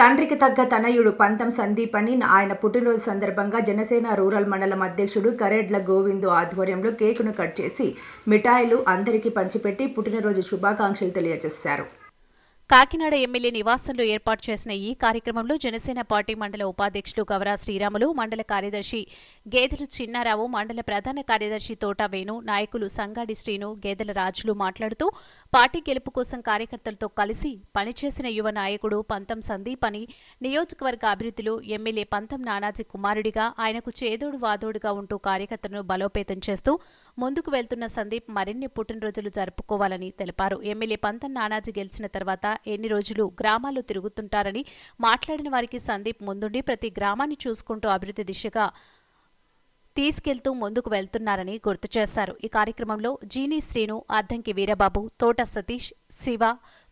తండ్రికి తగ్గ తనయుడు పంతం సందీప్ అని ఆయన పుట్టినరోజు సందర్భంగా జనసేన రూరల్ మండలం అధ్యక్షుడు కరేడ్ల గోవిందు ఆధ్వర్యంలో కేకును కట్ చేసి మిఠాయిలు అందరికీ పంచిపెట్టి పుట్టినరోజు శుభాకాంక్షలు తెలియజేశారు. కాకినాడ ఎమ్మెల్యే నివాసంలో ఏర్పాటు చేసిన ఈ కార్యక్రమంలో జనసేన పార్టీ మండల ఉపాధ్యక్షులు గవరా శ్రీరాములు మండల కార్యదర్శి గేదెలు చిన్నారావు మండల ప్రధాన కార్యదర్శి తోట వేణు నాయకులు సంగాడి శ్రీను గేదెల రాజులు మాట్లాడుతూ పార్టీ గెలుపు కోసం కార్యకర్తలతో కలిసి పనిచేసిన యువ నాయకుడు పంతం సందీప్ అని నియోజకవర్గ అభివృద్ధిలో ఎమ్మెల్యే పంతం నానాజీ కుమారుడిగా ఆయనకు చేదోడు వాదోడుగా ఉంటూ కార్యకర్తలను బలోపేతం చేస్తూ ముందుకు వెళ్తున్న సందీప్ మరిన్ని పుట్టినరోజులు జరుపుకోవాలని తెలిపారు. ఎమ్మెల్యే పంతం నానాజీ గెలిచిన తర్వాత ఎన్ని రోజులు గ్రామాల్లో తిరుగుతుంటారని మాట్లాడిన వారికి సందీప్ ముందుండి ప్రతి గ్రామాన్ని చూసుకుంటూ అభివృద్ధి దిశగా తీసుకెళ్తూ ముందుకు వెళ్తున్నారని గుర్తు చేశారు. ఈ కార్యక్రమంలో జీనీ శ్రీను అద్దంకి వీరబాబు తోట సతీష్ శివ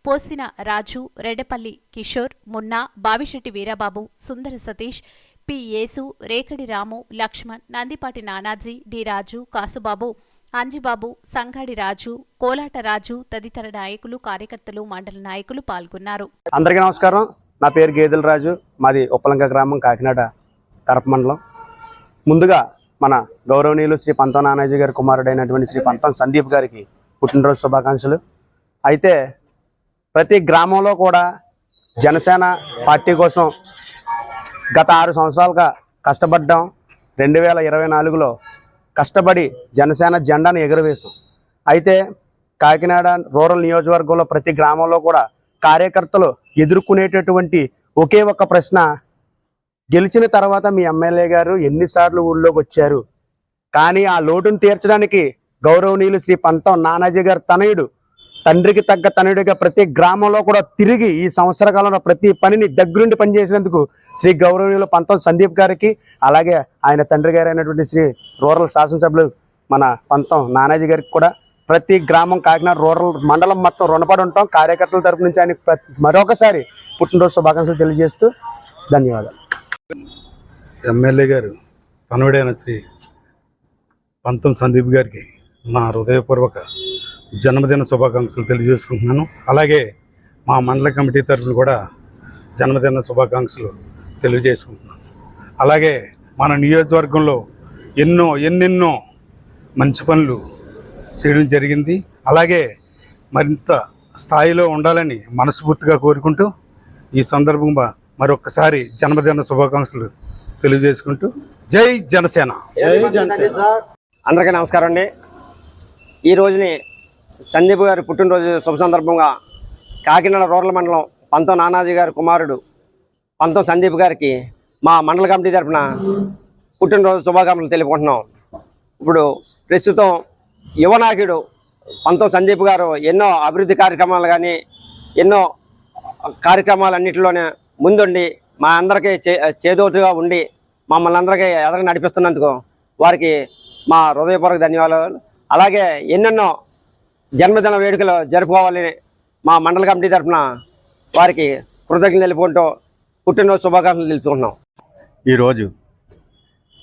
పోసిన రాజు రెడ్డపల్లి కిషోర్ మున్నా బావిశెట్టి వీరబాబు సుందర సతీష్ పి యేసు రేకడి రాము లక్ష్మణ్ నందిపాటి నానాజీ డి రాజు కాసుబాబు అంజిబాబు సంగాడి రాజు కోలాట రాజు తదితర నాయకులు కార్యకర్తలు మండల నాయకులు పాల్గొన్నారు. అందరికీ నమస్కారం. నా పేరు గేదెల రాజు. మాది ఉప్పలంక గ్రామం కాకినాడ కరప మండలం. ముందుగా మన గౌరవనీయులు శ్రీ పంతం నానాజీ గారి కుమారుడైనటువంటి శ్రీ పంతం సందీప్ గారికి పుట్టినరోజు శుభాకాంక్షలు. అయితే ప్రతి గ్రామంలో కూడా జనసేన పార్టీ కోసం గత ఆరు సంవత్సరాలుగా కష్టపడ్డాం. రెండు వేల ఇరవై నాలుగులో కష్టపడి జనసేన జెండాను ఎగురవేశాం అయితే కాకినాడ రూరల్ నియోజకవర్గంలో ప్రతి గ్రామంలో కూడా కార్యకర్తలు ఎదుర్కొనేటటువంటి ఒకే ఒక ప్రశ్న గెలిచిన తర్వాత మీ ఎమ్మెల్యే గారు ఎన్నిసార్లు ఊళ్ళోకి వచ్చారు? కానీ ఆ లోటును తీర్చడానికి గౌరవనీయులు శ్రీ పంతం నానాజీ గారు తనయుడు తండ్రికి తగ్గ తనుడిగా ప్రతి గ్రామంలో కూడా తిరిగి ఈ సంవత్సర కాలంలో ప్రతి పనిని దగ్గరుండి పనిచేసినందుకు శ్రీ గౌరవనీయులు పంతం సందీప్ గారికి అలాగే ఆయన తండ్రి గారు అయినటువంటి శ్రీ రూరల్ శాసనసభ్యులు మన పంతం నానాజీ గారికి కూడా ప్రతి గ్రామం కాకినాడ రూరల్ మండలం మొత్తం రుణపడి ఉంటాం. కార్యకర్తల తరపు నుంచి ఆయన ప్రతి- మరొకసారి పుట్టినరోజు శుభాకాంక్షలు తెలియజేస్తూ ధన్యవాదాలు. ఎమ్మెల్యే గారు తనుడైన శ్రీ పంతం సందీప్ గారికి నా హృదయపూర్వక జన్మదిన శుభాకాంక్షలు తెలియజేసుకుంటున్నాను. అలాగే మా మండల కమిటీ తరఫున కూడా జన్మదిన శుభాకాంక్షలు తెలియజేసుకుంటున్నాను. అలాగే మన నియోజకవర్గంలో ఎన్నో ఎన్నెన్నో మంచి పనులు చేయడం జరిగింది. అలాగే మరింత స్థాయిలో ఉండాలని మనస్ఫూర్తిగా కోరుకుంటూ ఈ సందర్భంగా మరొకసారి జన్మదిన శుభాకాంక్షలు తెలియజేసుకుంటూ జై జనసేన. అందరికీ నమస్కారం అండి. ఈ రోజుని సందీప్ గారి పుట్టినరోజు శుభ సందర్భంగా కాకినాడ రూరల్ మండలం పంతం నానాజీ గారి కుమారుడు పంతం సందీప్ గారికి మా మండల కమిటీ తరఫున పుట్టినరోజు శుభాకాంక్షలు తెలుపుకుంటున్నాం. ఇప్పుడు ప్రస్తుతం యువ నాయకుడు పంతం సందీప్ గారు ఎన్నో అభివృద్ధి కార్యక్రమాలు కానీ ఎన్నో కార్యక్రమాలన్నింటిలోనే ముందుండి మా అందరికీ చే చేదోటుగా ఉండి మమ్మల్ని అందరికీ ఎదగ నడిపిస్తున్నందుకు వారికి మా హృదయపూర్వక ధన్యవాదాలు. అలాగే ఎన్నెన్నో జన్మదిన వేడుకలు జరుపుకోవాలని మా మండల కమిటీ తరఫున వారికి కృతజ్ఞతలు తెలుపుకుంటూ పుట్టినరోజు శుభాకాంక్షలు తెలుపుకుంటున్నాం. ఈరోజు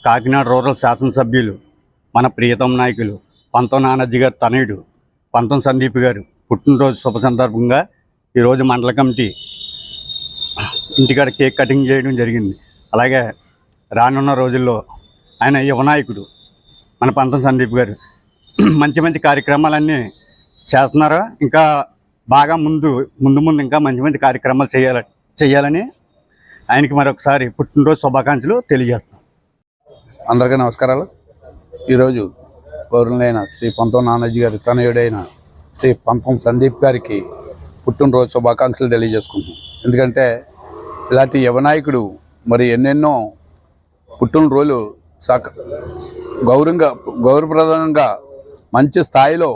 కాకినాడ రూరల్ శాసనసభ్యులు మన ప్రియతమ నాయకులు పంతం నానాజీ గారు తనయుడు పంతం సందీప్ గారు పుట్టినరోజు శుభ సందర్భంగా ఈరోజు మండల కమిటీ ఇంటికాడ కేక్ కటింగ్ చేయడం జరిగింది. అలాగే రానున్న రోజుల్లో ఆయన యువనాయకుడు మన పంతం సందీప్ గారు. మంచి మంచి కార్యక్రమాలన్నీ చేస్తున్నారు. ఇంకా బాగా ముందు ముందు ముందు ఇంకా మంచి మంచి కార్యక్రమాలు చేయాల చేయాలని ఆయనకి మరొకసారి పుట్టినరోజు శుభాకాంక్షలు తెలియజేస్తున్నాం. అందరికీ నమస్కారాలు. ఈరోజు పౌరులైన శ్రీ పంతం నానాజీ గారి తనయుడైన శ్రీ పంతం సందీప్ గారికి పుట్టినరోజు శుభాకాంక్షలు తెలియజేసుకుంటున్నాం. ఎందుకంటే ఇలాంటి యువనాయకుడు మరి ఎన్నెన్నో పుట్టినరోజులు సక గౌరవంగా గౌరవప్రదంగా మంచి స్థాయిలో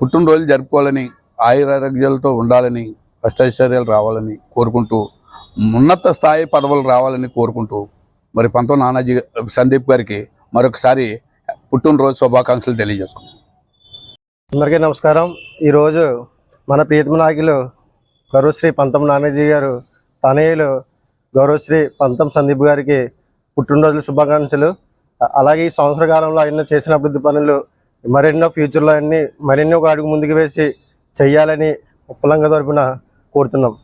పుట్టినరోజులు జరుపుకోవాలని ఆయురారోగ్యాలతో ఉండాలని అష్టైశ్వర్యాలు రావాలని కోరుకుంటూ ఉన్నత స్థాయి పదవులు రావాలని కోరుకుంటూ మరి పంతం నానాజీ సందీప్ గారికి మరొకసారి పుట్టినరోజు శుభాకాంక్షలు తెలియజేసుకున్నాం అందరికీ నమస్కారం. ఈరోజు మన ప్రీతమ నాయకులు గౌరవశ్రీ పంతం నానాజీ గారు తనయులు గౌరవశ్రీ పంతం సందీప్ గారికి పుట్టినరోజుల శుభాకాంక్షలు. అలాగే ఈ సంవత్సర కాలంలో ఆయన చేసిన అభివృద్ధి పనులు మరెన్నో ఫ్యూచర్లో అన్ని మరెన్నో ఒక అడుగు ముందుకు వేసి చెయ్యాలని ఉప్పలంగా తరపున కోరుతున్నాం.